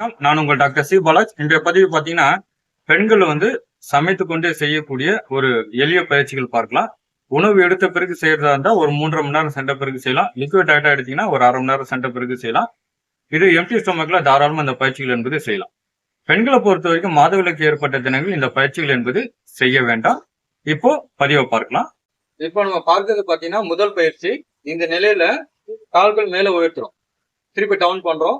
வணக்கம். நான் உங்கள் டாக்டர் சி. பாலாஜ். இன்றைய பதிவு பார்த்தீங்கன்னா பெண்கள் வந்து சமைத்து கொண்டே செய்யக்கூடிய ஒரு எளிய பயிற்சிகள் பார்க்கலாம். உணவு எடுத்த பிறகு செய்யறதா இருந்தால் ஒரு மூன்றரை மணி நேரம் சென்ற பிறகு செய்யலாம். லிக்விட் டயட்டா எடுத்தீங்கன்னா ஒரு அரை மணி நேரம் சென்ற பிறகு செய்யலாம். இது எம்டி ஸ்டொமக்ல தாராளமாக இந்த பயிற்சிகள் என்பது செய்யலாம். பெண்களை பொறுத்த வரைக்கும் மாதவிலக்கு ஏற்பட்ட தினங்கள் இந்த பயிற்சிகள் என்பது செய்ய வேண்டாம். இப்போ பதிவை பார்க்கலாம். இப்போ நம்ம பார்க்கறது பாத்தீங்கன்னா முதல் பயிற்சி. இந்த நிலையில கால்கள் மேல உயர்த்துறோம் திருப்பி டவுன் பண்றோம்.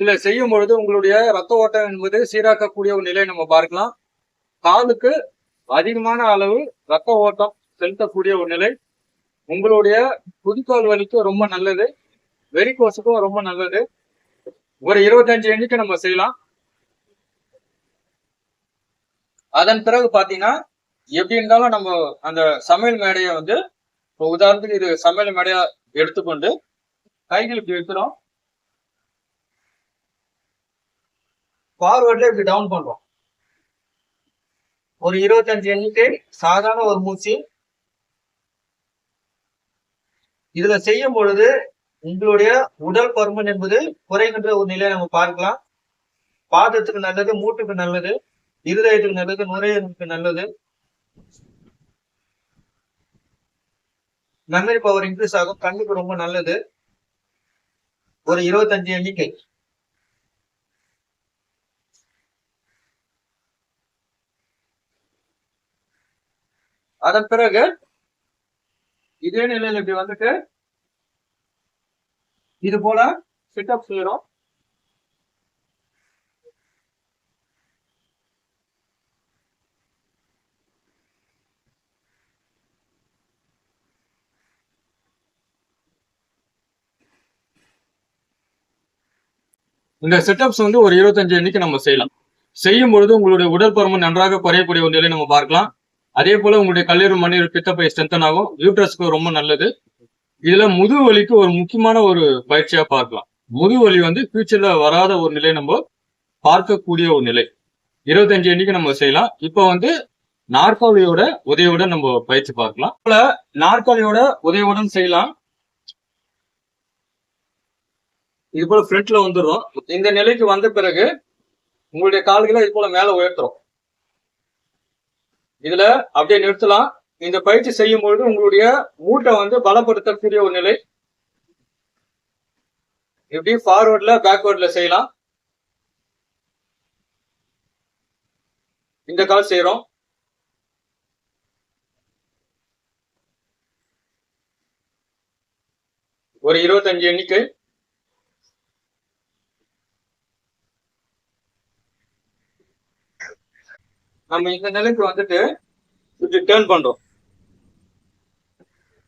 இதுல செய்யும் பொழுது உங்களுடைய ரத்த ஓட்டம் என்பது சீராக்கக்கூடிய ஒரு நிலையை நம்ம பார்க்கலாம். காலுக்கு அதிகமான அளவு ரத்த ஓட்டம் செலுத்தக்கூடிய ஒரு நிலை. உங்களுடைய புதுக்கால் வலிக்கு ரொம்ப நல்லது. வெறிக்கோசுக்கும் ரொம்ப நல்லது. ஒரு இருபத்தஞ்சு எண்ணிக்கை நம்ம செய்யலாம். அதன் பிறகு பாத்தீங்கன்னா எப்படி இருந்தாலும் நம்ம அந்த சமையல் மேடையை வந்து இப்போ உதாரணத்துக்கு இது சமையல் மேடையா எடுத்துக்கொண்டு கைகள் இப்படி வைக்கிறோம் ஃபார்வர்ட்ல இப்படி டவுன் பண்றோம். ஒரு இருபத்தஞ்சு எண்ணிக்கை சாதாரண ஒரு மூச்சு. இதுல செய்யும் பொழுது உங்களுடைய உடல் பருமன் என்பது குறைகின்ற ஒரு நிலையை நம்ம பார்க்கலாம். பாதத்துக்கு நல்லது மூட்டுக்கு நல்லது இருதயத்துக்கு நல்லது நுரையீரலுக்கு நல்லது. மெமரி பவர் இன்க்ரீஸ் ஆகும் கண்ணுக்கு ரொம்ப நல்லது. ஒரு இருபத்தஞ்சு எண்ணிக்கை அதன் பிறகு இதே நிலையில இப்படி வந்துட்டு இது போல சிட்டப் செய்யறோம் இந்த செட்டப்ஸ் வந்து ஒரு இருபத்தஞ்சு எண்ணிக்கை நம்ம செய்யலாம். செய்யும் பொழுது உங்களுடைய உடல் பருமன் நன்றாக குறையக்கூடிய ஒரு நிலை நம்ம பார்க்கலாம். அதே போல உங்களுடைய கல்லீரல் மண்ணீரல் பித்தப்பை ஸ்ட்ரென்தன் ஆகும். யூட்ரஸ்க்கு ரொம்ப நல்லது. இதுல முதுகு வலிக்கு ஒரு முக்கியமான ஒரு பயிற்சியா பார்க்கலாம். முதுகு வலி வந்து ஃபியூச்சர்ல வராத ஒரு நிலை நம்ம பார்க்கக்கூடிய ஒரு நிலை. இருபத்தஞ்சு அன்னைக்கு நம்ம செய்யலாம். இப்போ வந்து நாற்காலியோட உதவியுடன் நம்ம பயிற்சி பார்க்கலாம். போல நாற்காலியோட உதவியுடன் செய்யலாம். இது போல ஃப்ரண்ட்ல வந்துடும் இந்த நிலைக்கு வந்த பிறகு உங்களுடைய கால்களை இது போல மேல உயர்த்துறோம். இதுல அப்படியே நிறுத்தலாம். இந்த பயிற்சி செய்யும் பொழுது உங்களுடைய மூட்டை வந்து பலப்படுத்தக்கூடிய ஒரு நிலை. இப்படி ஃபார்வர்ட்ல பேக்வர்ட்ல செய்யலாம். இந்த கால் செய்யறோம் ஒரு இருபத்தஞ்சு எண்ணிக்கை. நம்ம இந்த நிலைக்கு வந்துட்டு இப்படி டேர்ன் பண்றோம்.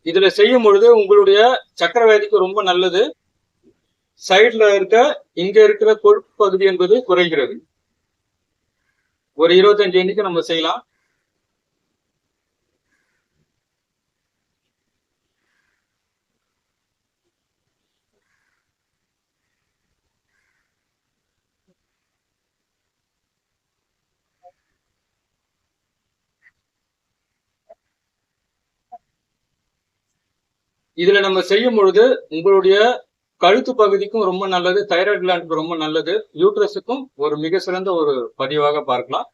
இதுல செய்யும் பொழுது உங்களுடைய சக்கர வியாதிக்கு ரொம்ப நல்லது. சைட்ல இருக்க இங்க இருக்கிற கொழுப்பு பகுதி என்பது குறைகிறது. ஒரு இருபத்தஞ்சு எண்ணிக்கை நம்ம செய்யலாம். இதுல நம்ம செய்யும் பொழுது உங்களுடைய கழுத்து பகுதிக்கும் ரொம்ப நல்லது தைராய்டு கிளாண்டுக்கு ரொம்ப நல்லது. யூட்ரஸுக்கும் ஒரு மிக சிறந்த ஒரு பதிவாக பார்க்கலாம்.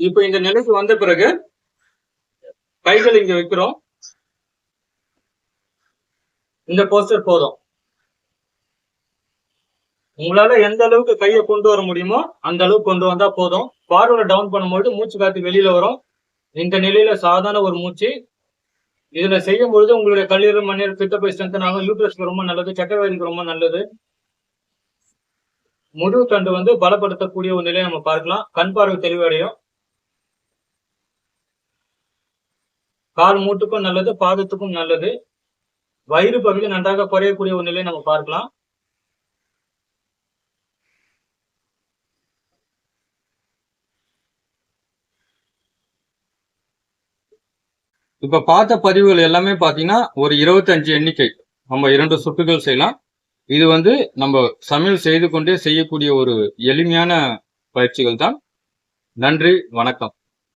இப்போ இந்த நிலைக்கு வந்த பிறகு கைகள் இங்க வைக்கிறோம். இந்த போஸ்டர் போதும். உங்களால எந்த அளவுக்கு கையை கொண்டு வர முடியுமோ அந்த அளவுக்கு கொண்டு வந்தா போதும். பார்வையில டவுன் பண்ணும்போது மூச்சு காத்து வெளியில வரும். இந்த நிலையில சாதாரண ஒரு மூச்சு இதுல செய்யும் பொழுது உங்களுடைய கல்லீரல் மண்ணீர் பித்தப்பை ஸ்ட்ரென்தன் ஆகும் யூட்ரஸ்க்கு ரொம்ப நல்லது சக்கரவாதிக்கு ரொம்ப நல்லது. முதுகு தண்டு வந்து பலப்படுத்தக்கூடிய ஒரு நிலையை நம்ம பார்க்கலாம். கண் பார்வை தெளிவடையும். கால் மூட்டுக்கும் நல்லது பாதத்துக்கும் நல்லது. வயிறு பகுதி நன்றாக குறையக்கூடிய ஒரு நிலையை நம்ம பார்க்கலாம். இப்ப பார்த்த பதிவுகள் எல்லாமே பாத்தீங்கன்னா ஒரு இருபத்தஞ்சு எண்ணிக்கை. நம்ம இரண்டு சுட்டுகள் செய்யலாம். இது வந்து நம்ம சமையல் செய்து கொண்டே செய்யக்கூடிய ஒரு எளிமையான பயிற்சிகள் தான் நன்றி வணக்கம்.